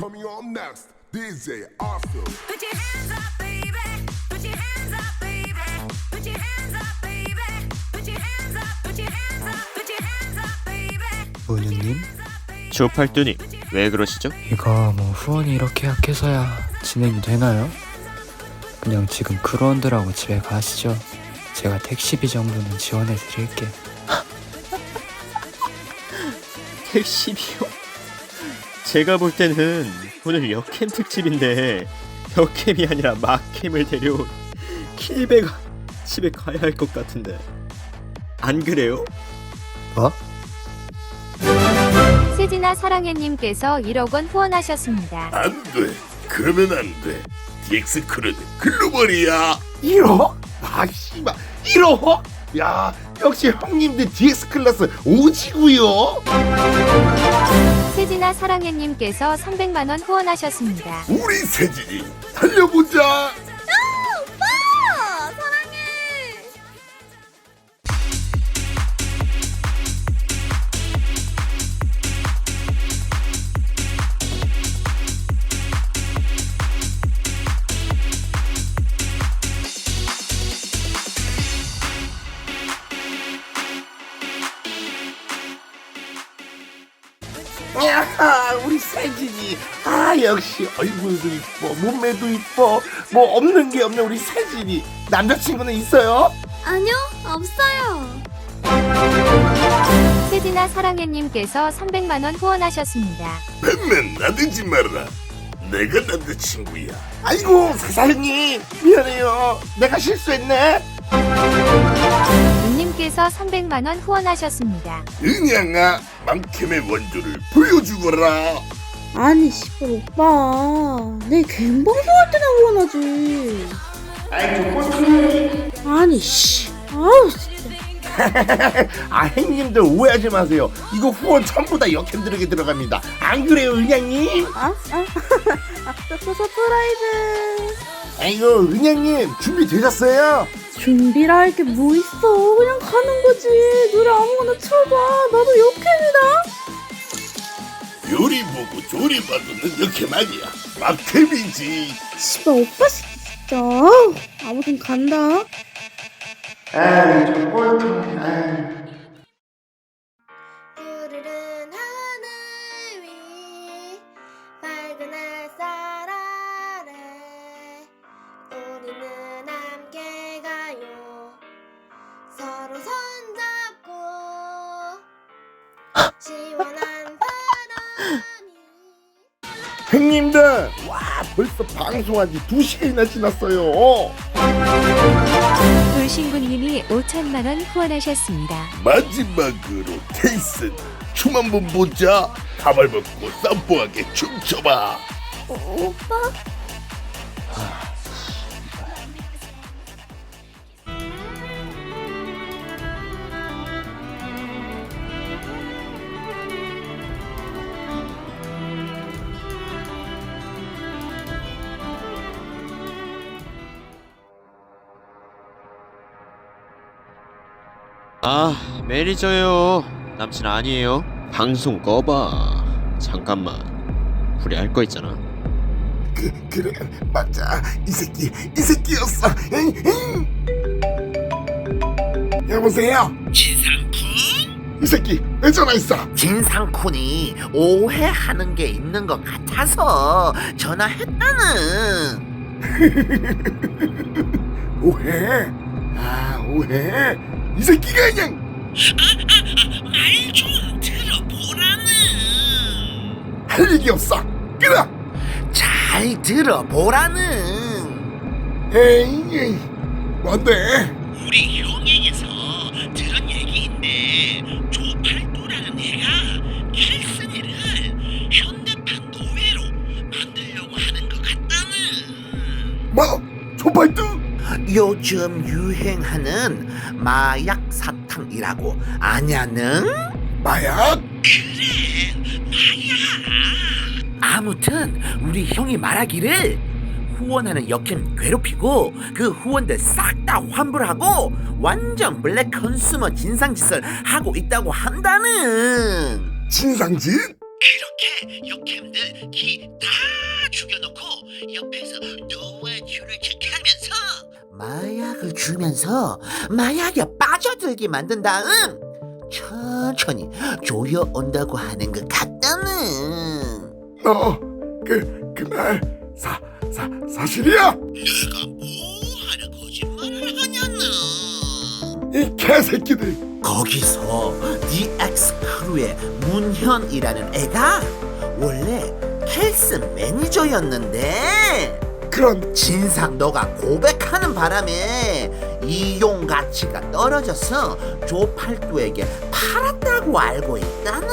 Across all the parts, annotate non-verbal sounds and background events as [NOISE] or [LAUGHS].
Coming on next, DJ Arthur. Put your hands up, baby. Put your hands up, baby. Put your hands up, baby. Put your hands up. Put your hands up. Put your hands up, baby. 모녀님 조팔두님 왜 그러시죠? 이거 뭐 후원이 이렇게 약해서야 진행이 되나요? 그냥 지금 크루원들하고 집에 가시죠 제가 택시비 정도는 지원해 드릴게 택시비요? 제가 볼 때는 오늘 역캠 특집인데 역캠이 아니라 막캠을 데려온 킬베가 집에 가야 할 것 같은데 안 그래요? 뭐? 세진아 사랑해님께서 1억 원 후원하셨습니다. 안 돼. 그러면 안 돼. DX 크루는 글로벌이야. 1호? 아 씨발 1호? 야 역시 형님들 DX 클래스 오지구요 세진아 사랑해님께서 300만 원 후원하셨습니다. 우리 세진이 달려보자. 야 우리 세진이 아 역시 얼굴도 이뻐 몸매도 이뻐 뭐 없는 게 없는 우리 세진이 남자친구는 있어요? 아니요, 없어요. 세진아 사랑해님께서 300만 원 후원하셨습니다. 뱀맨 나대지 마라. 내가 남자친구야. 아이고 사장님 미안해요 내가 실수했네 은님께서 300만 원 후원하셨습니다. 은양아, 망캠의 원조를 보여주거라. 아니, 씨발, 오빠. 내 갬방송할 때나 후원하지. 아니, 씨. 아우, 진짜. [LAUGHS] 아 형님들 오해하지 마세요 이거 후원 전부 다 역행들에게 들어갑니다 안 그래요 은양님? 아, 아. [LAUGHS] 아, 서, 서프라이즈. 아이고 은양님 준비 되셨어요? 준비라 할게 뭐 있어. 그냥 가는 거지. 노래 아무거나 쳐봐. 나도 역행이다. 요리 보고 조리 봐도는 역캠 아니야. 막캠이지. 씨발, 오빠 씨, 진짜. 아무튼 간다. 아이 꼴통 아이 형님들 와 벌써 방송한 지 2시간이나 지났어요 돌신군님이 5천만 원 후원하셨습니다. 마지막으로 테이슨 춤 한번 보자. 가발 벗고 쌈뽕하게 춤춰봐. 오빠? 아 매니저요. 남친 아니에요. 방송 꺼봐. 잠깐만. 우리 할 거 있잖아. 그, 그래. 맞아. 이 새끼 이 새끼였어. 여보세요? 진상쿤? 이 새끼 왜 전화했어? 진상쿤이 오해하는 게 있는 것 같아서 전화했다는. [LAUGHS] 오해? 아 오해 이 새끼가 그냥. 말 좀 들어보라는. 할 얘기 없어. 끊어. 잘 들어보라는. 에이 에이. 뭔데? 우리 형에게서 들은 얘기인데 조팔도라는 애가 캘슨이를 현대판 노예로 만들려고 하는 것 같다는. 뭐? 조팔도? 요즘 유행하는 마약 사탕이라고. 아냐는? 마약? 그래 마약. 아무튼 우리 형이 말하기를 후원하는 역행 괴롭히고 그 후원들 싹 다 환불하고 완전 블랙 컨슈머 진상짓을 하고 있다고 한다는. 진상짓? 그렇게 역캠들 기 다 죽여놓고 옆에서 도와주를 체크하면서 마약을 주면서 마약에 빠져들게 만든 다음 천천히 조여온다고 하는 것 같다는. 너 그 그말 사 사 사실이야? 내가 뭐하러 거짓말을 하냐는 이 개새끼들. 거기서 DX 크루의 문현이라는 애가 원래 헬스 매니저였는데 그런 진상 너가 고백 하는 바람에 이용 가치가 떨어져서 조팔도에게 팔았다고 알고 있다는.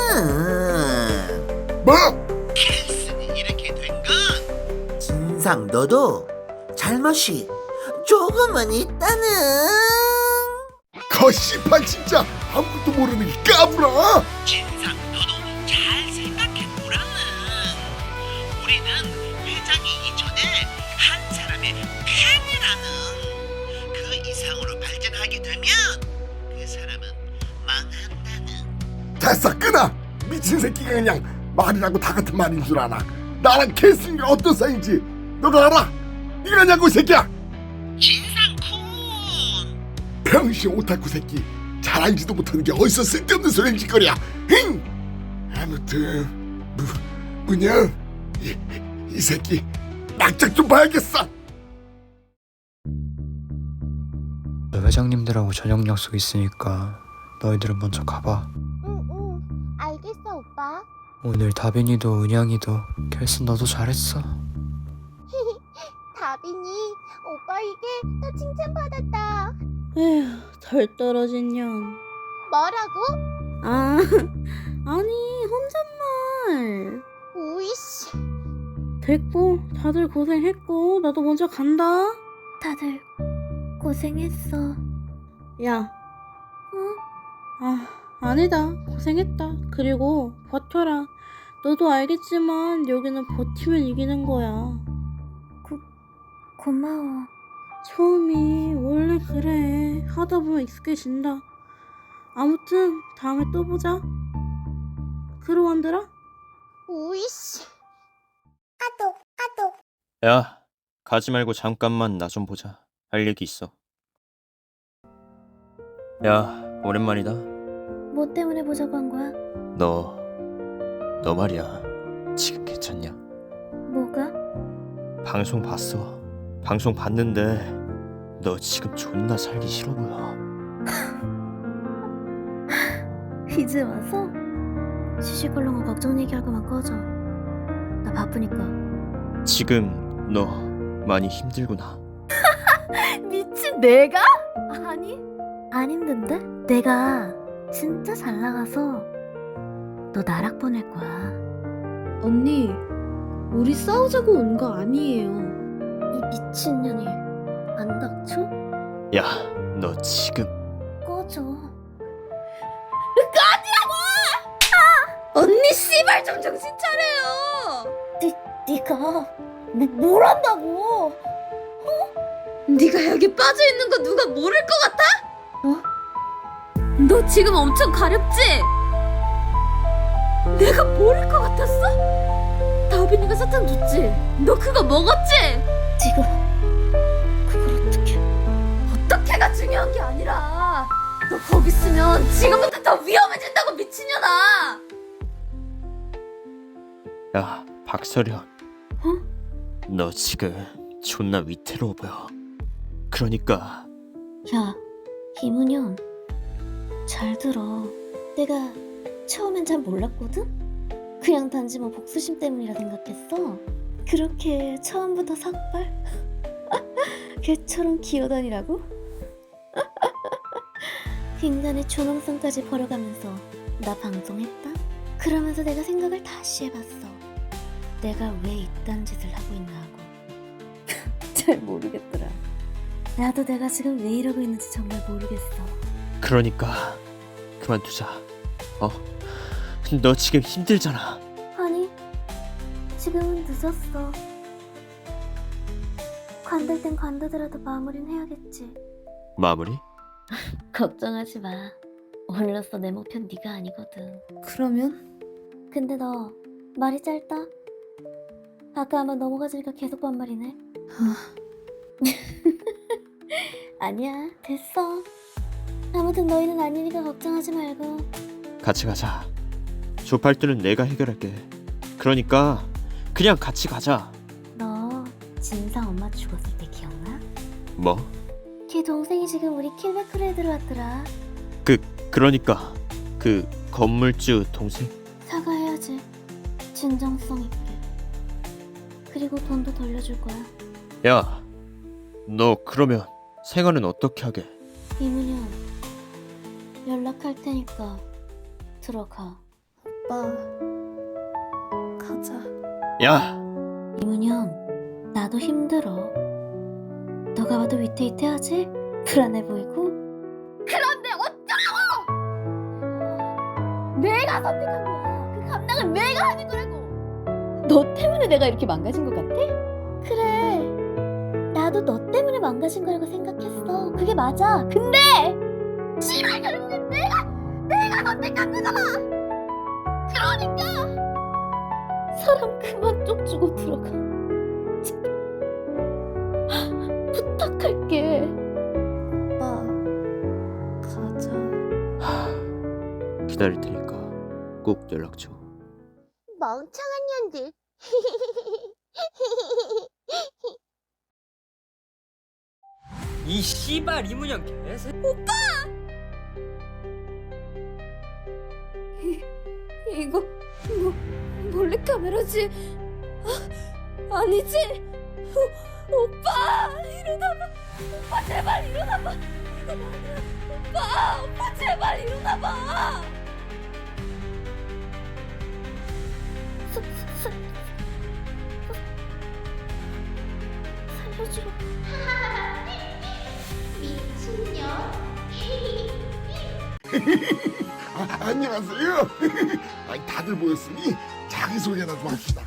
뭐? 헬스는 이렇게 된 건 진상 너도 잘못이 조금은 있다는. 거시판 진짜 아무것도 모르는 게 까불어. 진상 미친 새끼가 그냥 말이라고 다 같은 말인 줄 아나 나랑 캐스가 어떤 사이인지 너가 알아? 네가 아냐고 이 새끼야 진상쿤 병신 오타쿠 새끼 잘 알지도 못하는 게 어디서 쓸데없는 소리 짓거리야 흥! 아무튼 무, 문현 이, 이 새끼 낙작 좀 봐야겠어 저 회장님들하고 저녁 약속 있으니까 너희들은 먼저 가봐. 오늘 다빈이도 은양이도 결승 너도 잘했어. [LAUGHS] 다빈이 오빠에게 나 칭찬받았다 에휴, 덜 떨어진 년. 뭐라고? 아, [LAUGHS] 아니, 혼잣말. 오이씨 됐고, 다들 고생했고, 나도 먼저 간다. 다들 고생했어 야. 어? 아, 아니다. 고생했다. 그리고 버텨라. 너도 알겠지만 여기는 버티면 이기는 거야. 고마워 처음이 원래 그래. 하다 보면 익숙해진다. 아무튼 다음에 또 보자. 그로원들아? 오이씨 아독 아독 야, 가지 말고 잠깐만 나 좀 보자. 할 얘기 있어. 야, 오랜만이다. 뭐 때문에 보자고 한 거야? 너, 너 말이야. 지금 괜찮냐? 뭐가? 방송 봤어. 방송 봤는데 너 지금 존나 살기 싫어 보여. [LAUGHS] 이제 와서? 시시콜렁한 걱정 얘기하고만 꺼져 나 바쁘니까 지금 너 많이 힘들구나. [LAUGHS] 미친 내가? 아니 안 힘든데? 내가 진짜 잘 나가서 너 나락 보낼 거야 언니, 우리 싸우자고 온 거 아니에요. 이 미친년이 안 닥쳐? 야, 너 지금 꺼져 언니 씨발 좀 정신 차려요 니, 니가 뭐, 뭘 한다고 네가 여기 빠져 있는 거 누가 모를 것 같아? 어? 너 지금 엄청 가렵지? 내가 모를 것 같았어? 다빈이가 사탕 줬지? 너 그거 먹었지? 지금 그걸 어떻게 어떻게가 중요한 게 아니라 너 거기 있으면 지금부터 더 위험해진다고 미친년아! 야, 박서련. 너 지금 존나 위태로워 보여. 그러니까 야, 김은현, 잘 들어. 내가 처음엔 잘 몰랐거든? 그냥 단지 뭐 복수심 때문이라 생각했어. 그렇게 처음부터 삭발? [LAUGHS] 개처럼 기어다니라고? [LAUGHS] 인간의 존엄성까지 버려가면서 나 방송했다? 그러면서 내가 생각을 다시 해봤어. 내가 왜 이딴 짓을 하고 있나 하고. [LAUGHS] 잘 모르겠더라. 나도 내가 지금 왜 이러고 있는지 정말 모르겠어. 그러니까 그만두자. 어? 너 지금 힘들잖아. 아니, 지금은 늦었어. 관둘 땐 관두더라도 마무리는 해야겠지. 마무리? [LAUGHS] 걱정하지 마. 오늘로써 내 목표는 네가 아니거든. 그러면? 근데 너 말이 짧다. 아까 한번 넘어가지니까 계속 반말이네. [LAUGHS] 아니야, 됐어. 아무튼 너희는 아니니까 걱정하지 말고. 같이 가자. 조팔두는 내가 해결할게. 그러니까 그냥 같이 가자. 너 진상 엄마 죽었을 때 기억나? 뭐? 걔 동생이 지금 우리 킬베크로에 들어왔더라. 그 그러니까 그 건물주 동생. 사과해야지. 진정성 있게. 그리고 돈도 돌려줄 거야. 야, 너 그러면 생활은 어떻게 하게? 이문현 연락할 테니까 들어가. 오빠 가자. 야, 이문현 나도 힘들어. 너가 봐도 위태위태하지? 불안해 보이고. 그런데 어쩌라고? 내가 선택한 거야. 그 감당은 내가 하는 거라고. 너 때문에 내가 이렇게 망가진 것 같아? 그래. 나도 너 때문에 망가진 거라고 생각했어. 그게 맞아. 근데 씨발 결국엔 내가 내가 선택한 거잖아. 그러니까 사람 그만 쪽 주고 들어가. 제발. 부탁할게. 오빠 가자. 기다릴 테니까 꼭 연락 줘. 멍청한 년들. [LAUGHS] 이 씨발 이문영 개새. 이거 뭐 몰래 카메라지? 아, 아니지? 오, 오빠 일어나봐. 오빠 제발 일어나봐. 오빠 오빠 제발 일어나봐. 사, 사, 살려줘. [LAUGHS] 아, 안녕하세요. [LAUGHS] 아, 다들 모였으니 자기소개나 좀 합시다.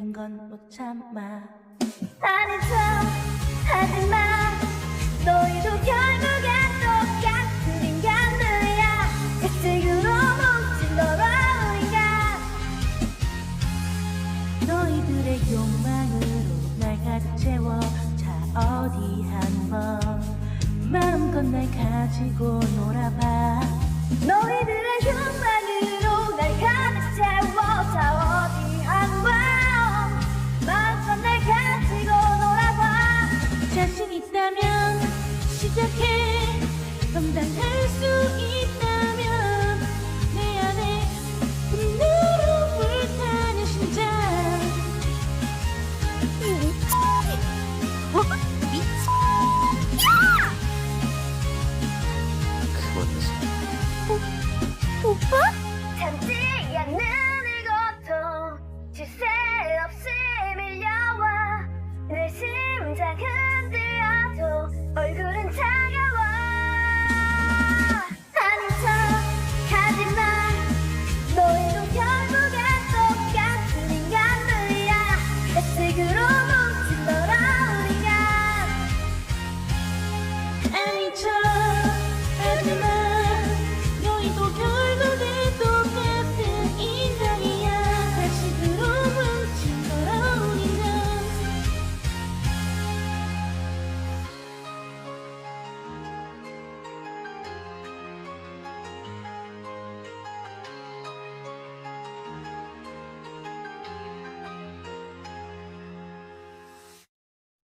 쪽팔린 건 못 참아. 아는 척 하지마. 너희도 결국엔 똑같은 인간들이야. 가식으로 뭉친 너라우리가. 너희들의 욕망으로 날 가득 채워. 자 어디 한번. 마음껏 날 가지고 놀아봐. 너희들의 욕망 그만. 오빠?